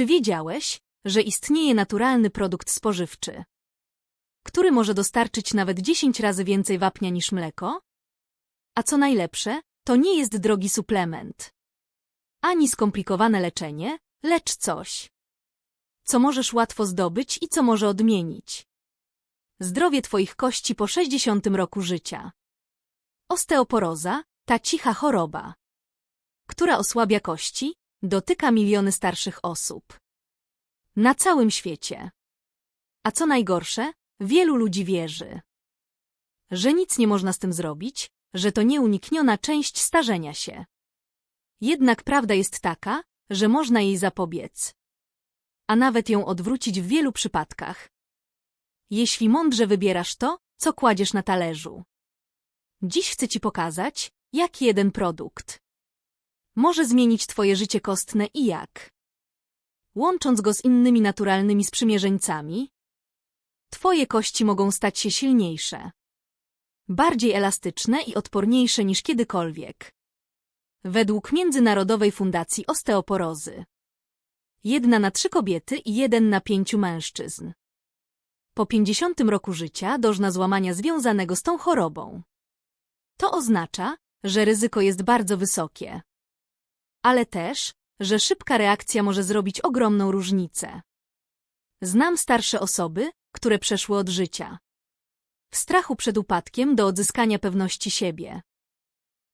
Czy wiedziałeś, że istnieje naturalny produkt spożywczy, który może dostarczyć nawet 10 razy więcej wapnia niż mleko? A co najlepsze, to nie jest drogi suplement. Ani skomplikowane leczenie, lecz coś, co możesz łatwo zdobyć i co może odmienić zdrowie twoich kości po 60 roku życia. Osteoporoza, ta cicha choroba, która osłabia kości, dotyka miliony starszych osób. Na całym świecie. A co najgorsze, wielu ludzi wierzy, że nic nie można z tym zrobić, że to nieunikniona część starzenia się. Jednak prawda jest taka, że można jej zapobiec. A nawet ją odwrócić w wielu przypadkach. Jeśli mądrze wybierasz to, co kładziesz na talerzu. Dziś chcę Ci pokazać, jak jeden produkt może zmienić Twoje życie kostne i jak. Łącząc go z innymi naturalnymi sprzymierzeńcami, Twoje kości mogą stać się silniejsze, bardziej elastyczne i odporniejsze niż kiedykolwiek. Według Międzynarodowej Fundacji Osteoporozy. Jedna na trzy kobiety i jeden na pięciu mężczyzn. Po 50 roku życia dożna złamania związanego z tą chorobą. To oznacza, że ryzyko jest bardzo wysokie. Ale też, że szybka reakcja może zrobić ogromną różnicę. Znam starsze osoby, które przeszły od życia. W strachu przed upadkiem do odzyskania pewności siebie.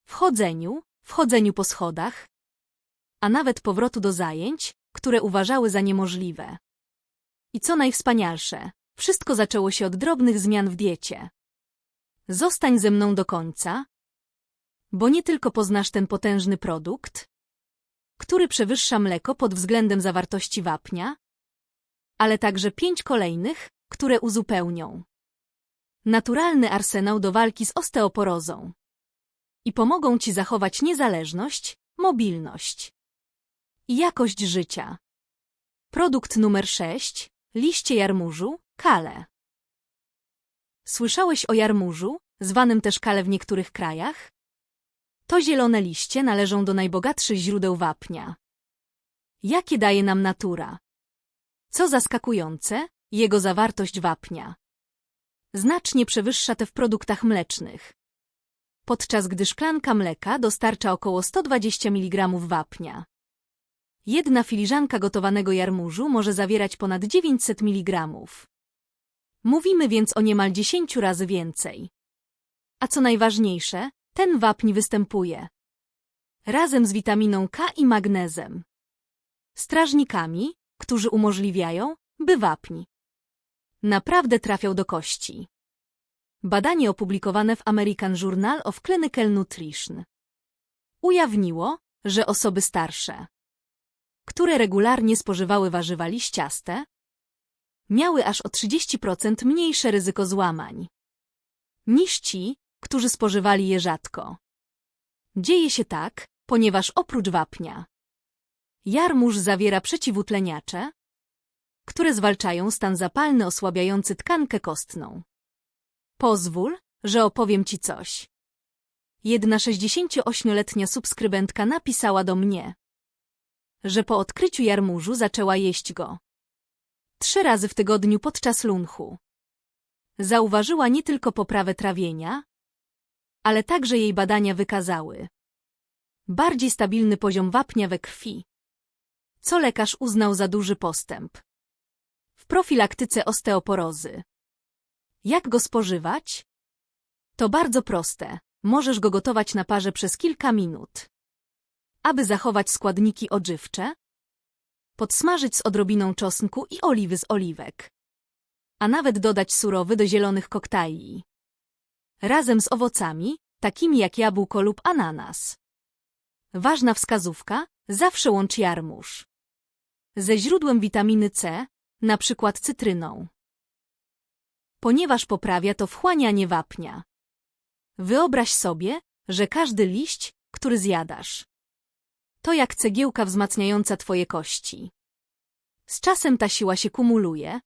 W chodzeniu, w chodzeniu po schodach, a nawet powrotu do zajęć, które uważały za niemożliwe. I co najwspanialsze, wszystko zaczęło się od drobnych zmian w diecie. Zostań ze mną do końca, bo nie tylko poznasz ten potężny produkt, który przewyższa mleko pod względem zawartości wapnia, ale także pięć kolejnych, które uzupełnią naturalny arsenał do walki z osteoporozą i pomogą Ci zachować niezależność, mobilność i jakość życia. Produkt numer 6. Liście jarmużu, kale. Słyszałeś o jarmużu, zwanym też kale w niektórych krajach? To zielone liście należą do najbogatszych źródeł wapnia. Jakie daje nam natura? Co zaskakujące, jego zawartość wapnia znacznie przewyższa te w produktach mlecznych. Podczas gdy szklanka mleka dostarcza około 120 mg wapnia. Jedna filiżanka gotowanego jarmużu może zawierać ponad 900 mg. Mówimy więc o niemal 10 razy więcej. A co najważniejsze, ten wapń występuje razem z witaminą K i magnezem. Strażnikami, którzy umożliwiają, by wapń naprawdę trafiał do kości. Badanie opublikowane w American Journal of Clinical Nutrition ujawniło, że osoby starsze, które regularnie spożywały warzywa liściaste, miały aż o 30% mniejsze ryzyko złamań niż ci, którzy spożywali je rzadko. Dzieje się tak, ponieważ oprócz wapnia jarmuż zawiera przeciwutleniacze, które zwalczają stan zapalny osłabiający tkankę kostną. Pozwól, że opowiem Ci coś. Jedna 68-letnia subskrybentka napisała do mnie, że po odkryciu jarmużu zaczęła jeść go. Trzy razy w tygodniu podczas lunchu. Zauważyła nie tylko poprawę trawienia, ale także jej badania wykazały bardziej stabilny poziom wapnia we krwi, co lekarz uznał za duży postęp w profilaktyce osteoporozy. Jak go spożywać? To bardzo proste. Możesz go gotować na parze przez kilka minut. Aby zachować składniki odżywcze, podsmażyć z odrobiną czosnku i oliwy z oliwek. A nawet dodać surowy do zielonych koktajli. Razem z owocami, takimi jak jabłko lub ananas. Ważna wskazówka, zawsze łącz jarmuż. Ze źródłem witaminy C, na przykład cytryną. Ponieważ poprawia to wchłanianie wapnia. Wyobraź sobie, że każdy liść, który zjadasz, to jak cegiełka wzmacniająca twoje kości. Z czasem ta siła się kumuluje,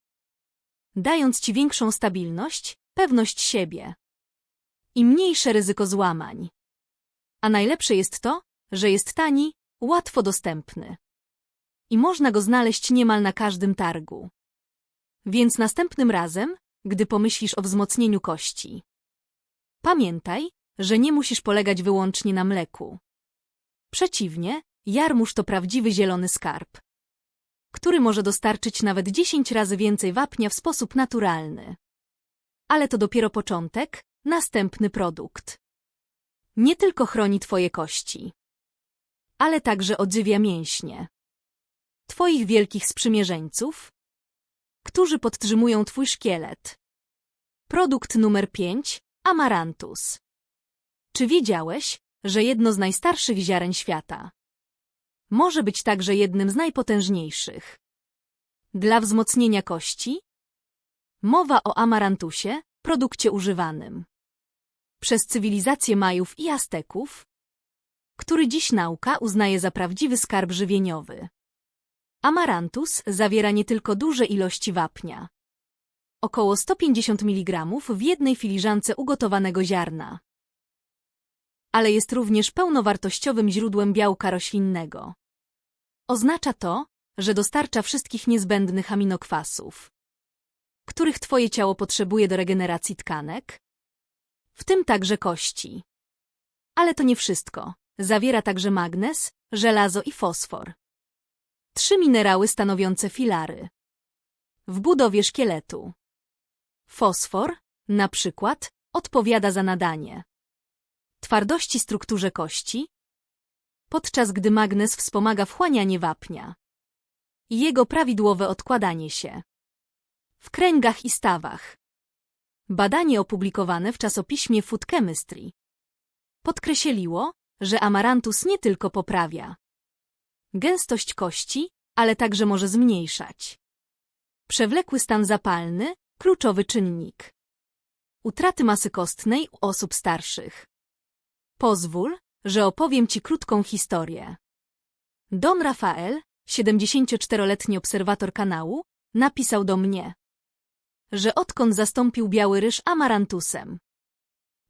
dając ci większą stabilność, pewność siebie i mniejsze ryzyko złamań. A najlepsze jest to, że jest tani, łatwo dostępny i można go znaleźć niemal na każdym targu. Więc następnym razem, gdy pomyślisz o wzmocnieniu kości, pamiętaj, że nie musisz polegać wyłącznie na mleku. Przeciwnie, jarmuż to prawdziwy zielony skarb, który może dostarczyć nawet 10 razy więcej wapnia w sposób naturalny. Ale to dopiero początek, następny produkt. Nie tylko chroni twoje kości, ale także odżywia mięśnie. Twoich wielkich sprzymierzeńców, którzy podtrzymują twój szkielet. Produkt numer 5 Amarantus. Czy wiedziałeś, że jedno z najstarszych ziaren świata może być także jednym z najpotężniejszych? Dla wzmocnienia kości? Mowa o amarantusie, produkcie używanym przez cywilizację Majów i Azteków, który dziś nauka uznaje za prawdziwy skarb żywieniowy. Amarantus zawiera nie tylko duże ilości wapnia, około 150 mg w jednej filiżance ugotowanego ziarna, ale jest również pełnowartościowym źródłem białka roślinnego. Oznacza to, że dostarcza wszystkich niezbędnych aminokwasów, których Twoje ciało potrzebuje do regeneracji tkanek, w tym także kości. Ale to nie wszystko. Zawiera także magnez, żelazo i fosfor. Trzy minerały stanowiące filary. W budowie szkieletu. Fosfor, na przykład, odpowiada za nadanie twardości strukturze kości, podczas gdy magnez wspomaga wchłanianie wapnia i jego prawidłowe odkładanie się w kręgach i stawach. Badanie opublikowane w czasopiśmie Food Chemistry podkreśliło, że amarantus nie tylko poprawia gęstość kości, ale także może zmniejszać przewlekły stan zapalny, kluczowy czynnik utraty masy kostnej u osób starszych. Pozwól, że opowiem Ci krótką historię. Don Rafael, 74-letni obserwator kanału, napisał do mnie, że odkąd zastąpił biały ryż amarantusem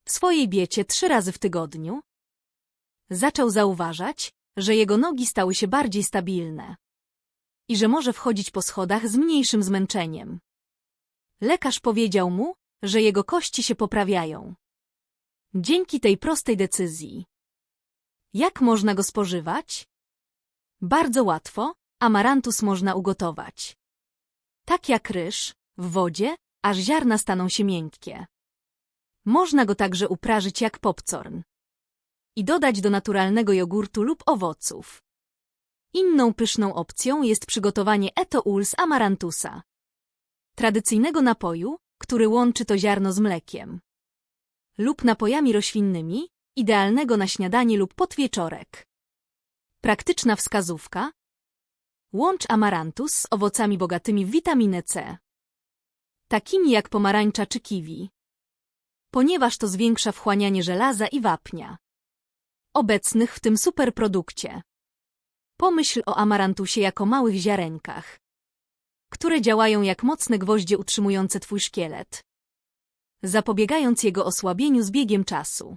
w swojej diecie trzy razy w tygodniu, zaczął zauważać, że jego nogi stały się bardziej stabilne i że może wchodzić po schodach z mniejszym zmęczeniem. Lekarz powiedział mu, że jego kości się poprawiają. Dzięki tej prostej decyzji. Jak można go spożywać? Bardzo łatwo, amarantus można ugotować. Tak jak ryż, w wodzie, aż ziarna staną się miękkie. Można go także uprażyć jak popcorn i dodać do naturalnego jogurtu lub owoców. Inną pyszną opcją jest przygotowanie etoul z amarantusa, tradycyjnego napoju, który łączy to ziarno z mlekiem lub napojami roślinnymi, idealnego na śniadanie lub podwieczorek. Praktyczna wskazówka Łącz amarantus z owocami bogatymi w witaminę C takimi jak pomarańcza czy kiwi, ponieważ to zwiększa wchłanianie żelaza i wapnia, obecnych w tym superprodukcie. Pomyśl o amarantusie jako małych ziarenkach, które działają jak mocne gwoździe utrzymujące twój szkielet, zapobiegając jego osłabieniu z biegiem czasu.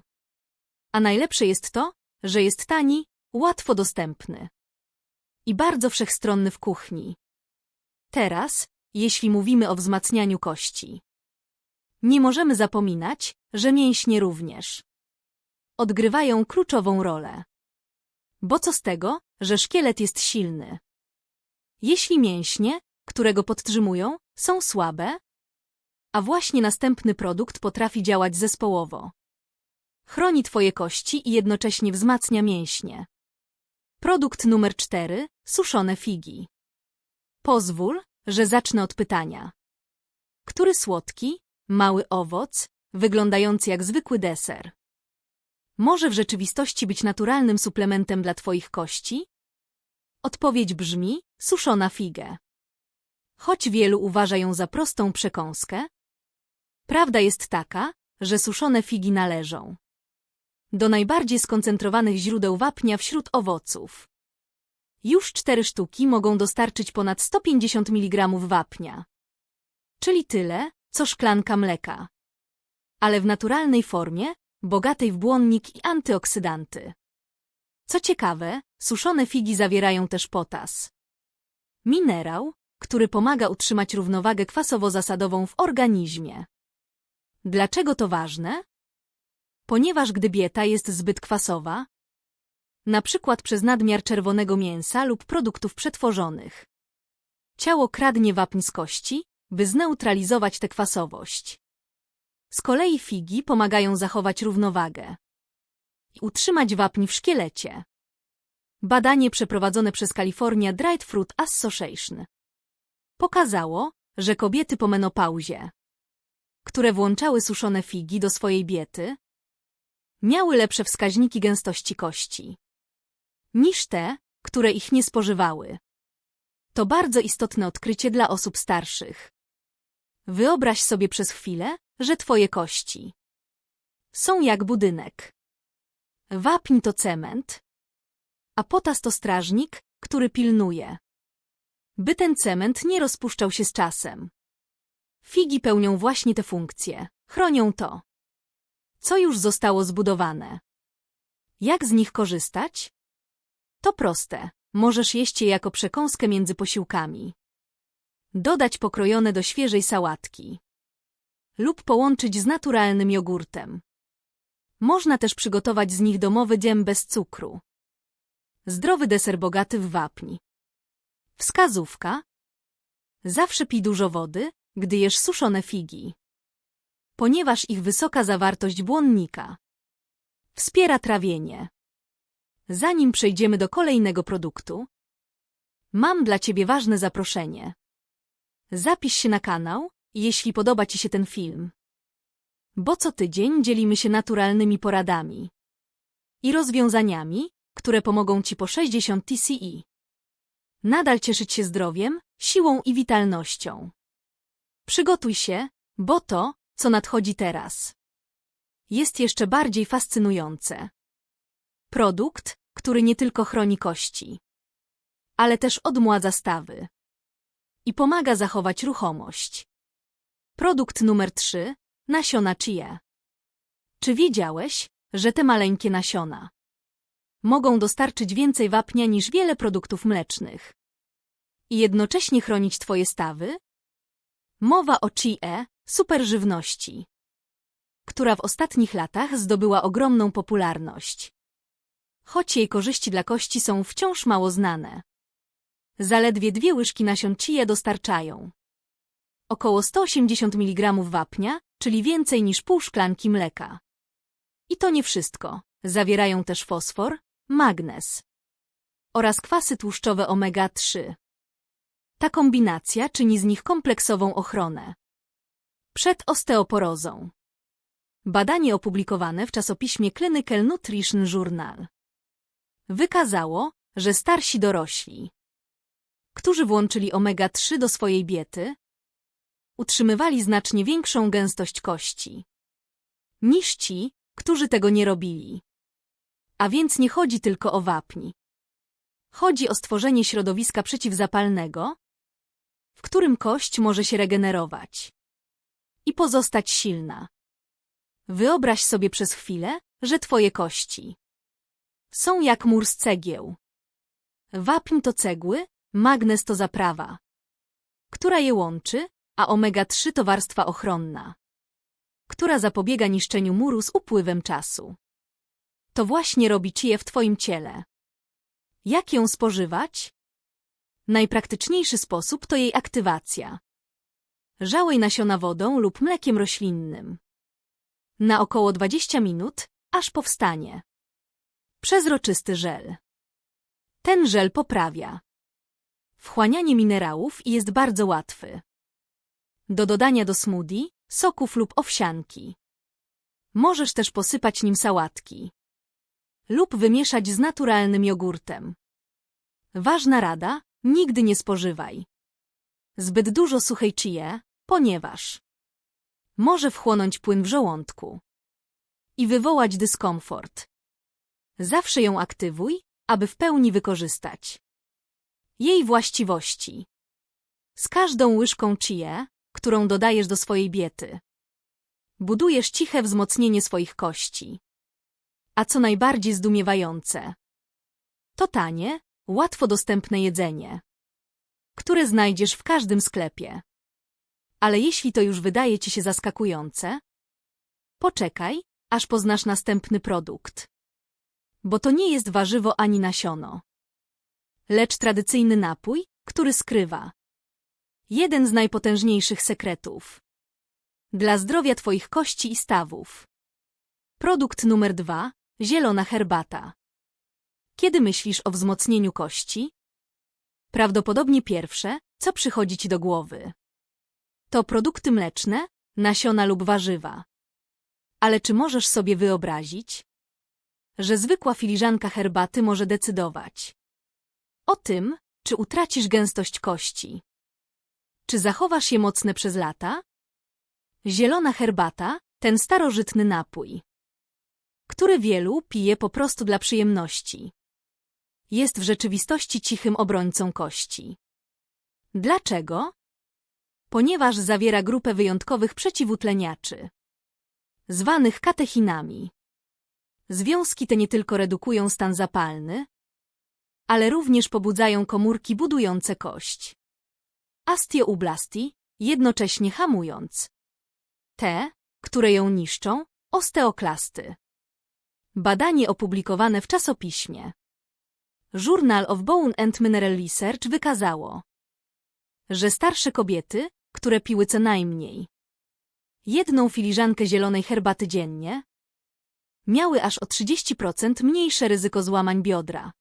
A najlepsze jest to, że jest tani, łatwo dostępny i bardzo wszechstronny w kuchni. Teraz, jeśli mówimy o wzmacnianiu kości. Nie możemy zapominać, że mięśnie również odgrywają kluczową rolę. Bo co z tego, że szkielet jest silny? Jeśli mięśnie, które go podtrzymują, są słabe, a właśnie następny produkt potrafi działać zespołowo. Chroni Twoje kości i jednocześnie wzmacnia mięśnie. Produkt numer 4. Suszone figi. Pozwól, że zacznę od pytania. Który słodki, mały owoc, wyglądający jak zwykły deser, może w rzeczywistości być naturalnym suplementem dla Twoich kości? Odpowiedź brzmi suszona figę. Choć wielu uważa ją za prostą przekąskę, prawda jest taka, że suszone figi należą do najbardziej skoncentrowanych źródeł wapnia wśród owoców. Już cztery sztuki mogą dostarczyć ponad 150 mg wapnia. Czyli tyle, co szklanka mleka. Ale w naturalnej formie, bogatej w błonnik i antyoksydanty. Co ciekawe, suszone figi zawierają też potas, Minerał, który pomaga utrzymać równowagę kwasowo-zasadową w organizmie. Dlaczego to ważne? Ponieważ gdy dieta jest zbyt kwasowa, na przykład przez nadmiar czerwonego mięsa lub produktów przetworzonych, ciało kradnie wapń z kości, by zneutralizować tę kwasowość. Z kolei figi pomagają zachować równowagę i utrzymać wapń w szkielecie. Badanie przeprowadzone przez California Dried Fruit Association pokazało, że kobiety po menopauzie, które włączały suszone figi do swojej diety, miały lepsze wskaźniki gęstości kości niż te, które ich nie spożywały. To bardzo istotne odkrycie dla osób starszych. Wyobraź sobie przez chwilę, że twoje kości są jak budynek. Wapń to cement, a potas to strażnik, który pilnuje, by ten cement nie rozpuszczał się z czasem. Figi pełnią właśnie te funkcje, chronią to, co już zostało zbudowane. Jak z nich korzystać? To proste. Możesz jeść je jako przekąskę między posiłkami. Dodać pokrojone do świeżej sałatki. Lub połączyć z naturalnym jogurtem. Można też przygotować z nich domowy dziem bez cukru. Zdrowy deser bogaty w wapń. Wskazówka. Zawsze pij dużo wody, gdy jesz suszone figi. Ponieważ ich wysoka zawartość błonnika wspiera trawienie. Zanim przejdziemy do kolejnego produktu, mam dla Ciebie ważne zaproszenie. Zapisz się na kanał, jeśli podoba Ci się ten film. Bo co tydzień dzielimy się naturalnymi poradami i rozwiązaniami, które pomogą Ci po 60 TCE. Nadal cieszyć się zdrowiem, siłą i witalnością. Przygotuj się, bo to, co nadchodzi teraz, jest jeszcze bardziej fascynujące. Produkt, który nie tylko chroni kości, ale też odmładza stawy i pomaga zachować ruchomość. Produkt numer 3. Nasiona chia. Czy wiedziałeś, że te maleńkie nasiona mogą dostarczyć więcej wapnia niż wiele produktów mlecznych i jednocześnie chronić Twoje stawy? Mowa o chie, superżywności, która w ostatnich latach zdobyła ogromną popularność choć jej korzyści dla kości są wciąż mało znane. Zaledwie dwie łyżki nasion chia dostarczają około 180 mg wapnia, czyli więcej niż pół szklanki mleka. I to nie wszystko. Zawierają też fosfor, magnez oraz kwasy tłuszczowe omega-3. Ta kombinacja czyni z nich kompleksową ochronę przed osteoporozą. Badanie opublikowane w czasopiśmie Clinical Nutrition Journal wykazało, że starsi dorośli, którzy włączyli omega-3 do swojej diety, utrzymywali znacznie większą gęstość kości niż ci, którzy tego nie robili. A więc nie chodzi tylko o wapń. Chodzi o stworzenie środowiska przeciwzapalnego, w którym kość może się regenerować i pozostać silna. Wyobraź sobie przez chwilę, że twoje kości są jak mur z cegieł. Wapń to cegły, magnez to zaprawa, która je łączy, a omega-3 to warstwa ochronna, która zapobiega niszczeniu muru z upływem czasu. To właśnie robi je w Twoim ciele. Jak ją spożywać? Najpraktyczniejszy sposób to jej aktywacja. Żałej nasiona wodą lub mlekiem roślinnym. Na około 20 minut, aż powstanie. Przezroczysty żel. Ten żel poprawia wchłanianie minerałów jest bardzo łatwy. Do dodania do smoothie, soków lub owsianki. Możesz też posypać nim sałatki. Lub wymieszać z naturalnym jogurtem. Ważna rada, nigdy nie spożywaj. Zbyt dużo suchej chie, ponieważ może wchłonąć płyn w żołądku i wywołać dyskomfort. Zawsze ją aktywuj, aby w pełni wykorzystać jej właściwości. Z każdą łyżką chie, którą dodajesz do swojej diety, budujesz ciche wzmocnienie swoich kości. A co najbardziej zdumiewające, to tanie, łatwo dostępne jedzenie. które znajdziesz w każdym sklepie. Ale jeśli to już wydaje ci się zaskakujące, poczekaj, aż poznasz następny produkt. Bo to nie jest warzywo ani nasiono, lecz tradycyjny napój, który skrywa jeden z najpotężniejszych sekretów dla zdrowia Twoich kości i stawów. Produkt numer dwa zielona herbata. Kiedy myślisz o wzmocnieniu kości? Prawdopodobnie pierwsze, co przychodzi Ci do głowy. To produkty mleczne, nasiona lub warzywa. Ale czy możesz sobie wyobrazić, że zwykła filiżanka herbaty może decydować o tym, czy utracisz gęstość kości? Czy zachowasz je mocne przez lata? Zielona herbata, ten starożytny napój, który wielu pije po prostu dla przyjemności. Jest w rzeczywistości cichym obrońcą kości. Dlaczego? Ponieważ zawiera grupę wyjątkowych przeciwutleniaczy, zwanych katechinami. Związki te nie tylko redukują stan zapalny, ale również pobudzają komórki budujące kość. Osteoblastii, jednocześnie hamując te, które ją niszczą, osteoklasty. Badanie opublikowane w czasopiśmie Journal of Bone and Mineral Research wykazało, że starsze kobiety, które piły co najmniej jedną filiżankę zielonej herbaty dziennie, miały aż o 30% mniejsze ryzyko złamań biodra.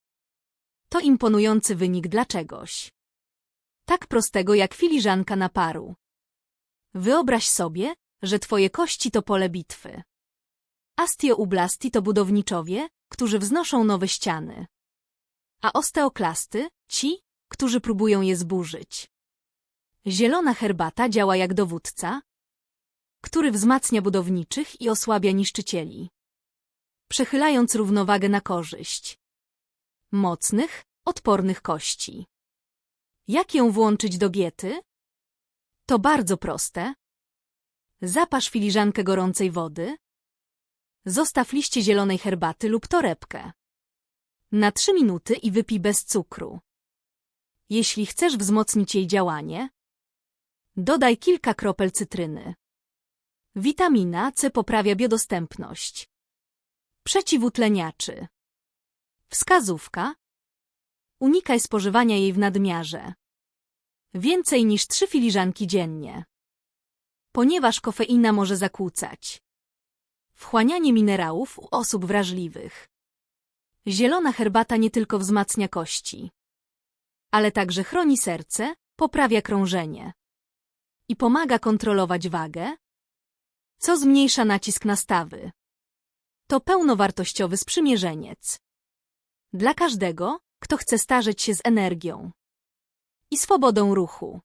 To imponujący wynik dla czegoś tak prostego jak filiżanka naparu. Wyobraź sobie, że twoje kości to pole bitwy. Astioublasti to budowniczowie, którzy wznoszą nowe ściany. A osteoklasty, ci, którzy próbują je zburzyć. Zielona herbata działa jak dowódca, który wzmacnia budowniczych i osłabia niszczycieli. Przechylając równowagę na korzyść. Mocnych, odpornych kości. Jak ją włączyć do diety? To bardzo proste. Zapasz filiżankę gorącej wody. Zostaw liście zielonej herbaty lub torebkę. Na trzy minuty i wypij bez cukru. Jeśli chcesz wzmocnić jej działanie, dodaj kilka kropel cytryny. Witamina C poprawia biodostępność. Przeciwutleniaczy. Wskazówka. Unikaj spożywania jej w nadmiarze. Więcej niż trzy filiżanki dziennie. Ponieważ kofeina może zakłócać. Wchłanianie minerałów u osób wrażliwych. Zielona herbata nie tylko wzmacnia kości, ale także chroni serce, poprawia krążenie i pomaga kontrolować wagę, co zmniejsza nacisk na stawy. To pełnowartościowy sprzymierzeniec. Dla każdego, kto chce starzeć się z energią i swobodą ruchu.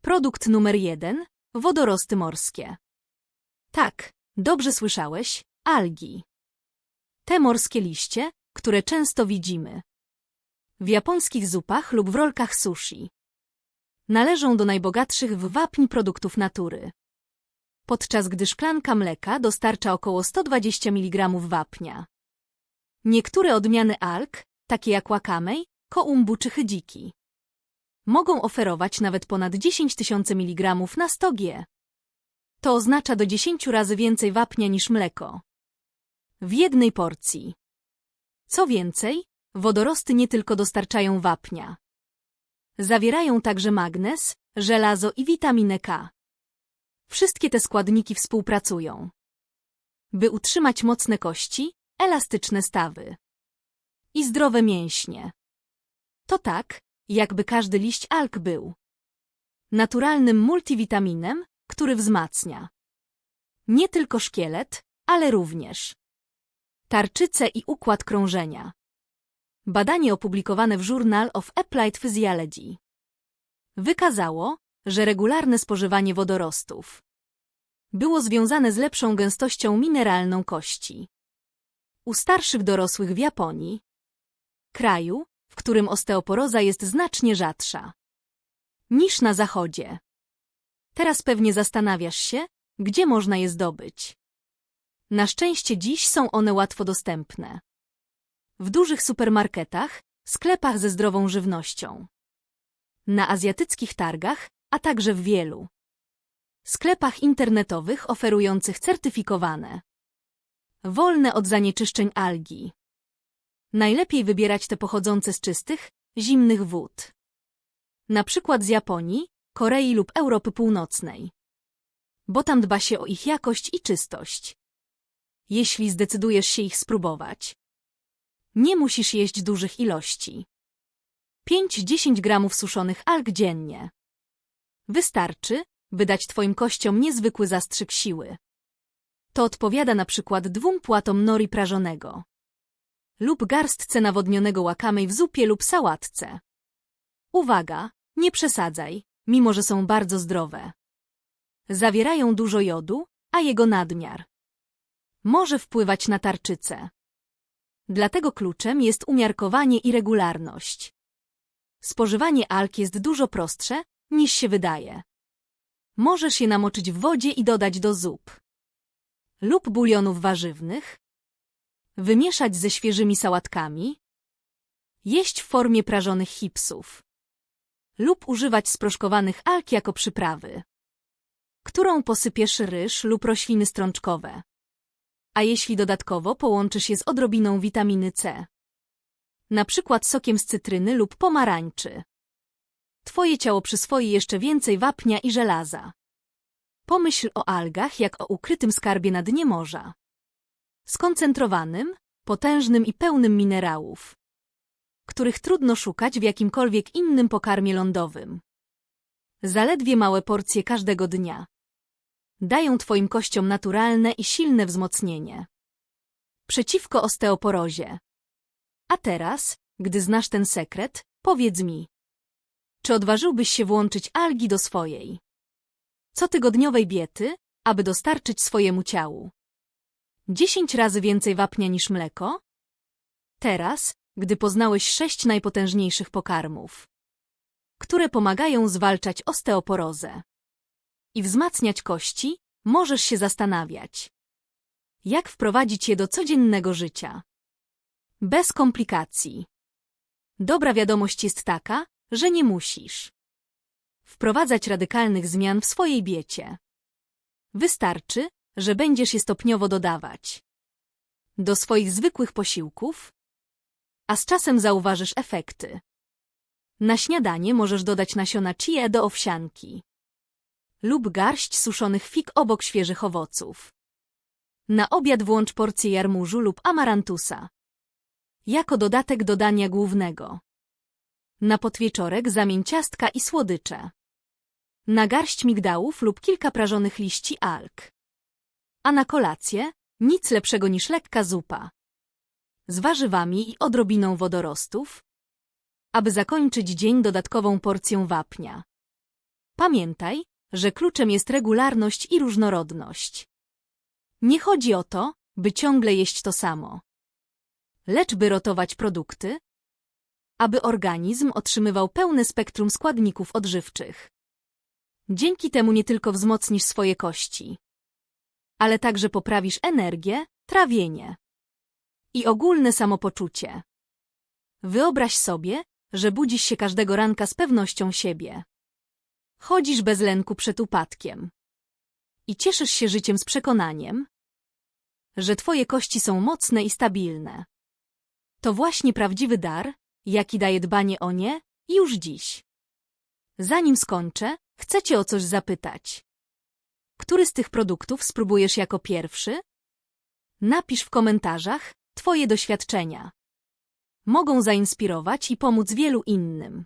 Produkt numer jeden – wodorosty morskie. Tak, dobrze słyszałeś, algi. Te morskie liście, które często widzimy w japońskich zupach lub w rolkach sushi. Należą do najbogatszych w wapń produktów natury. Podczas gdy szklanka mleka dostarcza około 120 mg wapnia. Niektóre odmiany alg, takie jak wakamej, koumbu czy chydziki, mogą oferować nawet ponad 10 tysięcy mg na 100 g. To oznacza do 10 razy więcej wapnia niż mleko. W jednej porcji. Co więcej, wodorosty nie tylko dostarczają wapnia. Zawierają także magnez, żelazo i witaminę K. Wszystkie te składniki współpracują, by utrzymać mocne kości, elastyczne stawy i zdrowe mięśnie. To tak, jakby każdy liść alk był naturalnym multivitaminem, który wzmacnia nie tylko szkielet, ale również tarczycę i układ krążenia. Badanie opublikowane w Journal of Applied Physiology wykazało, że regularne spożywanie wodorostów było związane z lepszą gęstością mineralną kości. U starszych dorosłych w Japonii, kraju, w którym osteoporoza jest znacznie rzadsza niż na zachodzie. Teraz pewnie zastanawiasz się, gdzie można je zdobyć. Na szczęście dziś są one łatwo dostępne. W dużych supermarketach, sklepach ze zdrową żywnością. na azjatyckich targach, a także w wielu sklepach internetowych oferujących certyfikowane, wolne od zanieczyszczeń algi. Najlepiej wybierać te pochodzące z czystych, zimnych wód. Na przykład z Japonii, Korei lub Europy Północnej. Bo tam dba się o ich jakość i czystość. Jeśli zdecydujesz się ich spróbować, nie musisz jeść dużych ilości. 5-10 gramów suszonych alg dziennie. Wystarczy, by dać Twoim kościom niezwykły zastrzyk siły. To odpowiada na przykład dwóm płatom nori prażonego lub garstce nawodnionego łakamej w zupie lub sałatce. Uwaga, nie przesadzaj, mimo że są bardzo zdrowe. Zawierają dużo jodu, a jego nadmiar może wpływać na tarczycę. Dlatego kluczem jest umiarkowanie i regularność. Spożywanie alk jest dużo prostsze, niż się wydaje. Możesz je namoczyć w wodzie i dodać do zup. Lub bulionów warzywnych, wymieszać ze świeżymi sałatkami, jeść w formie prażonych chipsów lub używać sproszkowanych alk jako przyprawy, którą posypiesz ryż lub rośliny strączkowe. A jeśli dodatkowo połączysz je z odrobiną witaminy C, na przykład sokiem z cytryny lub pomarańczy, twoje ciało przyswoi jeszcze więcej wapnia i żelaza. Pomyśl o algach jak o ukrytym skarbie na dnie morza. Skoncentrowanym, potężnym i pełnym minerałów, których trudno szukać w jakimkolwiek innym pokarmie lądowym. Zaledwie małe porcje każdego dnia dają Twoim kościom naturalne i silne wzmocnienie. Przeciwko osteoporozie. A teraz, gdy znasz ten sekret, powiedz mi, czy odważyłbyś się włączyć algi do swojej cotygodniowej diety, aby dostarczyć swojemu ciału 10 razy więcej wapnia niż mleko? Teraz, gdy poznałeś sześć najpotężniejszych pokarmów, które pomagają zwalczać osteoporozę i wzmacniać kości, możesz się zastanawiać, jak wprowadzić je do codziennego życia. Bez komplikacji. Dobra wiadomość jest taka, że nie musisz wprowadzać radykalnych zmian w swojej diecie. Wystarczy, że będziesz je stopniowo dodawać do swoich zwykłych posiłków, a z czasem zauważysz efekty. Na śniadanie możesz dodać nasiona chia do owsianki lub garść suszonych fig obok świeżych owoców. Na obiad włącz porcję jarmużu lub amarantusa jako dodatek do dania głównego. Na podwieczorek zamień ciastka i słodycze. Na garść migdałów lub kilka prażonych liści alk. A na kolację nic lepszego niż lekka zupa. Z warzywami i odrobiną wodorostów, aby zakończyć dzień dodatkową porcją wapnia. Pamiętaj, że kluczem jest regularność i różnorodność. Nie chodzi o to, by ciągle jeść to samo, lecz by rotować produkty, aby organizm otrzymywał pełne spektrum składników odżywczych. Dzięki temu nie tylko wzmocnisz swoje kości, ale także poprawisz energię, trawienie i ogólne samopoczucie. Wyobraź sobie, że budzisz się każdego ranka z pewnością siebie. Chodzisz bez lęku przed upadkiem i cieszysz się życiem z przekonaniem, że twoje kości są mocne i stabilne. To właśnie prawdziwy dar, jaki daje dbanie o nie już dziś. Zanim skończę, chcę cię o coś zapytać. Który z tych produktów spróbujesz jako pierwszy? Napisz w komentarzach Twoje doświadczenia. Mogą zainspirować i pomóc wielu innym.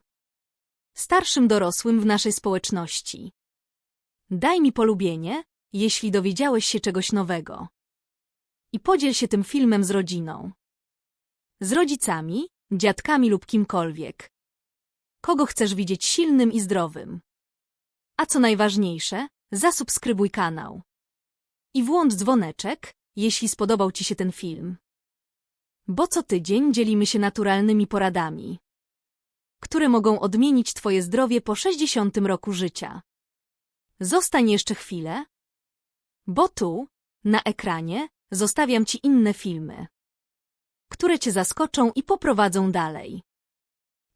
Starszym dorosłym w naszej społeczności. Daj mi polubienie, jeśli dowiedziałeś się czegoś nowego. I podziel się tym filmem z rodziną. Z rodzicami, dziadkami lub kimkolwiek. Kogo chcesz widzieć silnym i zdrowym. A co najważniejsze, zasubskrybuj kanał. I włącz dzwoneczek, jeśli spodobał Ci się ten film. Bo co tydzień dzielimy się naturalnymi poradami, które mogą odmienić Twoje zdrowie po 60 roku życia. Zostań jeszcze chwilę, bo tu, na ekranie, zostawiam Ci inne filmy, które Cię zaskoczą i poprowadzą dalej.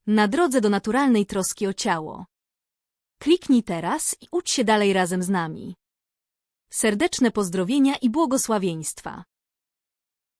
Na drodze do naturalnej troski o ciało. Kliknij teraz i ucz się dalej razem z nami. Serdeczne pozdrowienia i błogosławieństwa.